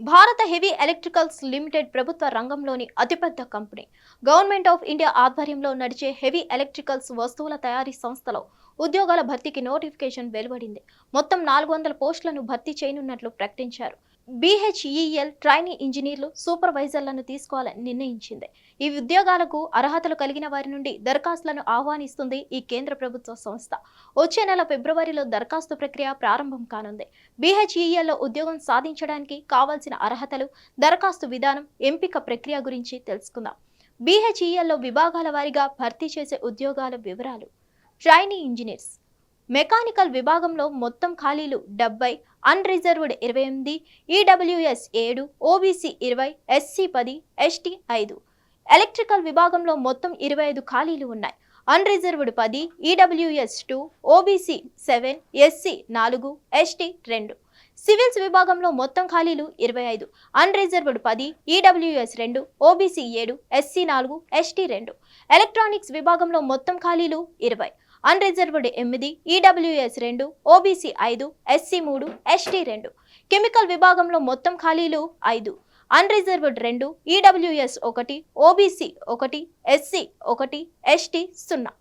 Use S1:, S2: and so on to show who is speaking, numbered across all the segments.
S1: భారత heavy electricals limited ప్రభుత్వ రంగంలోని అతిపెద్ద కంపెనీ. గవర్నమెంట్ ఆఫ్ ఇండియా ఆధ్వర్యంలో నడిచే హెవీ ఎలక్ట్రికల్స్ వస్తువుల తయారీ సంస్థలో ఉద్యోగాల భర్తీకి నోటిఫికేషన్ వెలువడింది. మొత్తం నాలుగు వందల పోస్టులను భర్తీ చేయనున్నట్లు ప్రకటించారు. బీహెచ్ఈఎల్ ట్రైనీ ఇంజనీర్లు సూపర్వైజర్లను తీసుకోవాలని నిర్ణయించింది. ఈ ఉద్యోగాలకు అర్హతలు కలిగిన వారి నుండి దరఖాస్తులను ఆహ్వానిస్తుంది ఈ కేంద్ర ప్రభుత్వ సంస్థ. వచ్చే నెల ఫిబ్రవరిలో దరఖాస్తు ప్రక్రియ ప్రారంభం కానుంది. బీహెచ్ఈఎల్లో ఉద్యోగం సాధించడానికి కావాల్సిన అర్హతలు దరఖాస్తు విధానం ఎంపిక ప్రక్రియ గురించి తెలుసుకుందాం. బీహెచ్ఈఎల్లో విభాగాల వారీగా భర్తీ చేసే ఉద్యోగాల వివరాలు. ట్రైనీ ఇంజనీర్స్ మెకానికల్ విభాగంలో మొత్తం ఖాళీలు డెబ్బై అన్రిజర్వ్డ్ ఇరవై ఎనిమిది ఈడబ్ల్యూఎస్ ఏడు ఓబీసీ ఇరవై ఎస్సీ పది ఎస్టీ ఐదు. ఎలక్ట్రికల్ విభాగంలో మొత్తం ఇరవై ఐదు ఖాళీలు ఉన్నాయి. అన్రిజర్వ్డ్ పది EWS two OBC seven SC నాలుగు ఎస్టీ రెండు. సివిల్స్ విభాగంలో మొత్తం ఖాళీలు ఇరవై ఐదు. అన్రిజర్వ్డ్ పది ఈడబ్ల్యూఎస్ రెండు ఓబీసీ ఏడు ఎస్సీ నాలుగు ఎస్టీ రెండు. ఎలక్ట్రానిక్స్ విభాగంలో మొత్తం ఖాళీలు ఇరవై. అన్రిజర్వ్డ్ ఎనిమిది ఈడబ్ల్యూఎస్ రెండు ఓబీసీ ఐదు ఎస్సీ మూడు ఎస్టీ రెండు. కెమికల్ విభాగంలో మొత్తం ఖాళీలు ఐదు. అన్రిజర్వ్డ్ రెండు ఈడబ్ల్యూఎస్ ఒకటి ఓబీసీ ఒకటి ఎస్సీ ఒకటి ఎస్టీ సున్నా.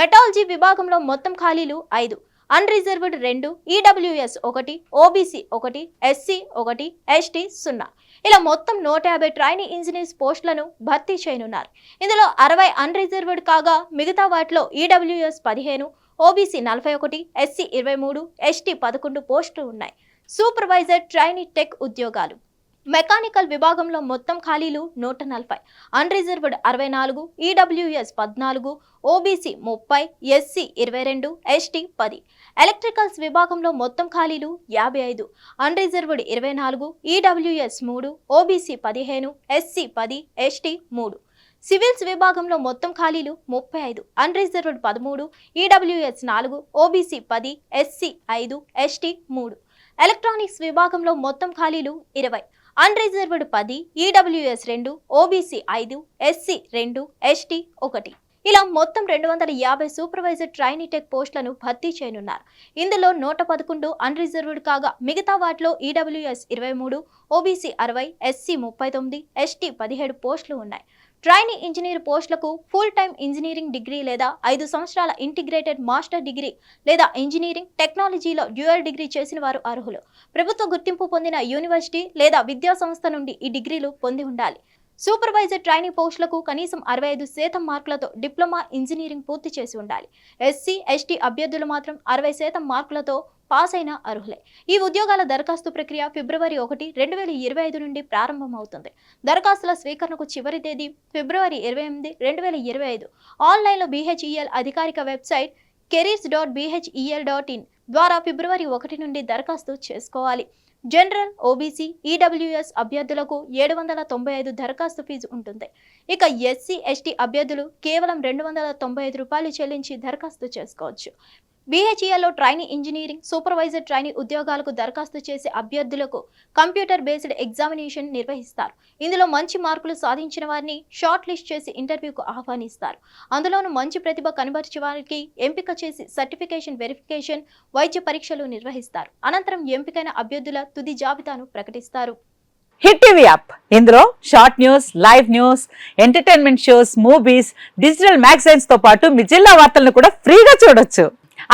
S1: మెటాలజీ విభాగంలో మొత్తం ఖాళీలు ఐదు. అన్రిజర్వ్డ్ రెండు ఈడబ్ల్యూఎస్ ఒకటి ఓబీసీ ఒకటి ఎస్సీ ఒకటి ఎస్టీ సున్నా. ఇలా మొత్తం నూట యాభై ట్రైనీ ఇంజనీర్స్ పోస్టులను భర్తీ చేయనున్నారు. ఇందులో అరవై అన్రిజర్వ్డ్ కాగా మిగతా వాటిలో ఈడబ్ల్యూఎస్ పదిహేను ఓబీసీ నలభై ఒకటి ఎస్సీ ఇరవై మూడు ఎస్టీ పదకొండు పోస్టులు ఉన్నాయి. సూపర్వైజర్ ట్రైనీ టెక్ ఉద్యోగాలు. మెకానికల్ విభాగంలో మొత్తం ఖాళీలు నూట నలభై. అన్రిజర్వ్డ్ అరవై నాలుగు ఈడబ్ల్యూఎస్ పద్నాలుగు ఓబీసీ ముప్పై ఎస్సీ ఇరవై రెండు ఎస్టీ పది. ఎలక్ట్రికల్స్ విభాగంలో మొత్తం ఖాళీలు యాభై ఐదు. అన్రిజర్వ్డ్ ఇరవై నాలుగు ఈడబ్ల్యూఎస్ మూడు ఓబీసీ పదిహేను ఎస్సీ పది ఎస్టీ మూడు. సివిల్స్ విభాగంలో మొత్తం ఖాళీలు ముప్పై ఐదు. అన్రిజర్వ్డ్ పదమూడు ఈడబ్ల్యూఎస్ నాలుగు ఓబీసీ పది ఎస్సీ ఐదు ఎస్టీ మూడు. ఎలక్ట్రానిక్స్ విభాగంలో మొత్తం ఖాళీలు ఇరవై. అన్రిజర్వ్డ్ పది ఈడబ్ల్యూఎస్ రెండు ఓబీసీ ఐదు ఎస్సీ రెండు ఎస్టీ ఒకటి. ఇలా మొత్తం రెండు వందల యాభై సూపర్వైజర్ ట్రైనీటెక్ పోస్టులను భర్తీ చేయనున్నారు. ఇందులో నూట పదకొండు అన్రిజర్వ్డ్ కాగా మిగతా వాటిలో ఈడబ్ల్యూఎస్ ఇరవై మూడు ఓబీసీ అరవై ఎస్సీ ముప్పై తొమ్మిది ఎస్టీ పదిహేడు పోస్టులు ఉన్నాయి. ట్రైనీ ఇంజనీర్ పోస్టులకు ఫుల్ టైం ఇంజనీరింగ్ డిగ్రీ లేదా ఐదు సంవత్సరాల ఇంటిగ్రేటెడ్ మాస్టర్ డిగ్రీ లేదా ఇంజనీరింగ్ టెక్నాలజీలో డ్యూయల్ డిగ్రీ చేసిన వారు అర్హులు. ప్రభుత్వ గుర్తింపు పొందిన యూనివర్సిటీ లేదా విద్యా సంస్థ నుండి ఈ డిగ్రీలు పొంది ఉండాలి. సూపర్వైజర్ ట్రైనింగ్ పోస్టులకు కనీసం అరవై ఐదు శాతం మార్కులతో డిప్లొమా ఇంజనీరింగ్ పూర్తి చేసి ఉండాలి. ఎస్సీ ఎస్టీ అభ్యర్థులు మాత్రం అరవై శాతం మార్కులతో పాస్ అయిన అర్హులే. ఈ ఉద్యోగాల దరఖాస్తు ప్రక్రియ ఫిబ్రవరి ఒకటి రెండు వేల ఇరవై ఐదు నుండి ప్రారంభమవుతుంది. దరఖాస్తుల స్వీకరణకు చివరి తేదీ ఫిబ్రవరి ఇరవై ఎనిమిది రెండు వేల ఇరవై ఐదు. ఆన్లైన్లో బీహెచ్ఈఎల్ అధికారిక website careers dot BHEL dot in ద్వారా ఫిబ్రవరి ఒకటి నుండి దరఖాస్తు చేసుకోవాలి. జనరల్ ఓబీసీ ఈడబ్ల్యూఎస్ అభ్యర్థులకు ఏడు వందల తొంభై ఐదు దరఖాస్తు ఫీజు ఉంటుంది. ఇక ఎస్సీ ఎస్టీ అభ్యర్థులు కేవలం రెండు వందల తొంభై ఐదు రూపాయలు చెల్లించి దరఖాస్తు చేసుకోవచ్చు. బీహెచ్ఈఎల్లో ట్రైనీ ఇంజనీరింగ్ సూపర్వైజర్ ట్రైనీ ఉద్యోగాలకు దరఖాస్తు చేసే అభ్యర్థులకు కంప్యూటర్ బేస్డ్ ఎగ్జామినేషన్ నిర్వహిస్తారు. ఇందులో మంచి మార్కులు సాధించిన వారిని షార్ట్ లిస్ట్ చేసి ఇంటర్వ్యూకు ఆహ్వానిస్తారు. అందులోనూ మంచి ప్రతిభ కనబరిచే వారికి ఎంపిక చేసి సర్టిఫికేషన్ వెరిఫికేషన్ వైద్య పరీక్షలు నిర్వహిస్తారు. అనంతరం ఎంపికైన అభ్యర్థుల తుది జాబితాను ప్రకటిస్తారు.
S2: Hit TV app. ఇందులో short news live news entertainment shows movies digital మ్యాగజైన్స్తో పాటు మీ జిల్లా వార్తలను కూడా ఫ్రీగా చూడొచ్చు.